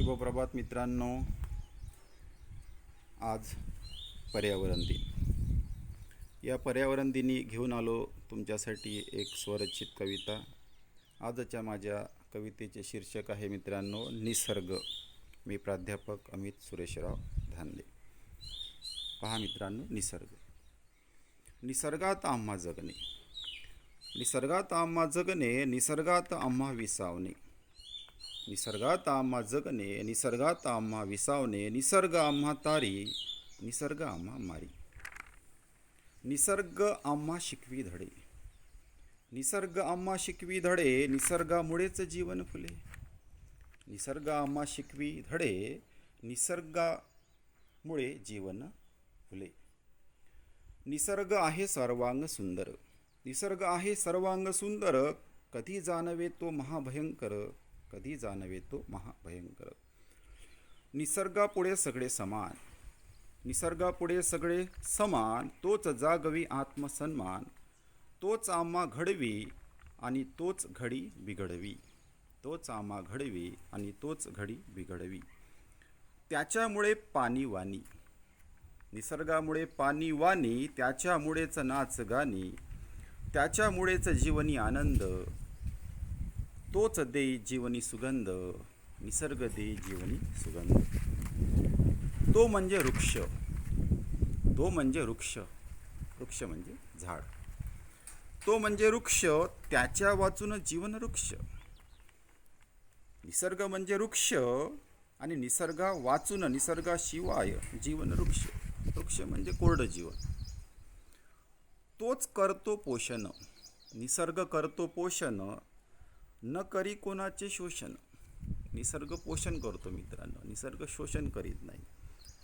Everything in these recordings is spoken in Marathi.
शुभप्रभात मित्रांनो. आज पर्यावरण दिन. या पर्यावरण दिनी घेऊन आलो तुमच्यासाठी एक स्वरचित कविता. आजच्या माझ्या कवितेचे शीर्षक आहे मित्रांनो निसर्ग. मी प्राध्यापक अमित सुरेशराव धांदे पहा मित्रांनो निसर्ग. निसर्गात आम्हा जगणे. निसर्गात आम्हा जगणे निसर्गात आम्हा विसावणे. निसर्गात आम्हा जगणे निसर्गात आम्हा विसावणे निसर्ग आम्हा तारी निसर्ग आम्हा मारी. निसर्ग आम्हा शिकवी धडे. निसर्ग आम्हा शिकवी धडे निसर्गामुळेच जीवन फुले. निसर्ग आम्हा शिकवी धडे निसर्गामुळे जीवन फुले. निसर्ग आहे सर्वांग सुंदर. निसर्ग आहे सर्वांग सुंदर. कधी जाणवे तो महाभयंकर. कधी जाणवे तो महाभयंकर. निसर्गापुढे सगळे समान. निसर्गापुढे सगळे समान तोच जागवी आत्मसन्मान तोच आम्हा घडवी आणि तोच घडी बिघडवी. तोच आम्हा घडवी आणि तोच घडी बिघडवी. त्याच्यामुळे पाणी वाणी. निसर्गामुळे पाणी वाणी त्याच्यामुळेच नाच गाणी त्याच्यामुळेच जीवनी आनंद तोच देई जीवनी सुगंध निसर्ग देई जीवनी सुगंध. तो म्हणजे वृक्ष. तो म्हणजे वृक्ष. वृक्ष म्हणजे झाड. तो म्हणजे वृक्ष त्याच्या वाचून जीवन वृक्ष. निसर्ग म्हणजे वृक्ष आणि निसर्गा वाचून निसर्गाशिवाय जीवन वृक्ष. वृक्ष म्हणजे कोरडं जीवन. तोच करतो पोषण. निसर्ग करतो पोषण. न करी कोणाचे शोषण. निसर्ग पोषण करतो मित्रांनो. निसर्ग शोषण करीत नाही.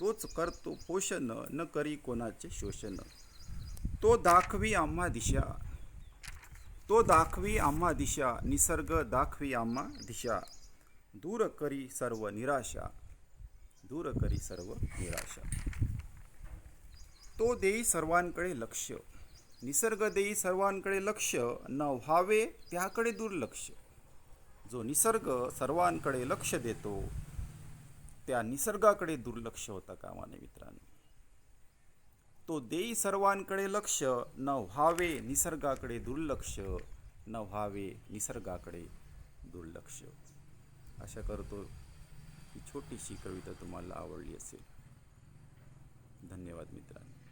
तोच करतो पोषण न करी कोणाचे शोषण. तो दाखवी आम्हा दिशा. तो दाखवी आम्हा दिशा. निसर्ग दाखवी आम्हा दिशा. दूर करी सर्व निराशा. दूर करी सर्व निराशा. तो देई सर्वांकडे लक्ष. निसर्ग देई सर्वांकडे लक्ष. न व्हावे त्याकडे दुर्लक्ष. जो निसर्ग सर्वांकडे लक्ष देतो त्या निसर्गाकडे दुर्लक्ष होता कामाने मित्रांनो? तो देई सर्वांकडे लक्ष न व्हावे निसर्गाकडे दुर्लक्ष न व्हावे निसर्गाकडे दुर्लक्ष. आशा करतो ही छोटीशी कविता तुम्हाला आवडली असेल. धन्यवाद मित्रांनो.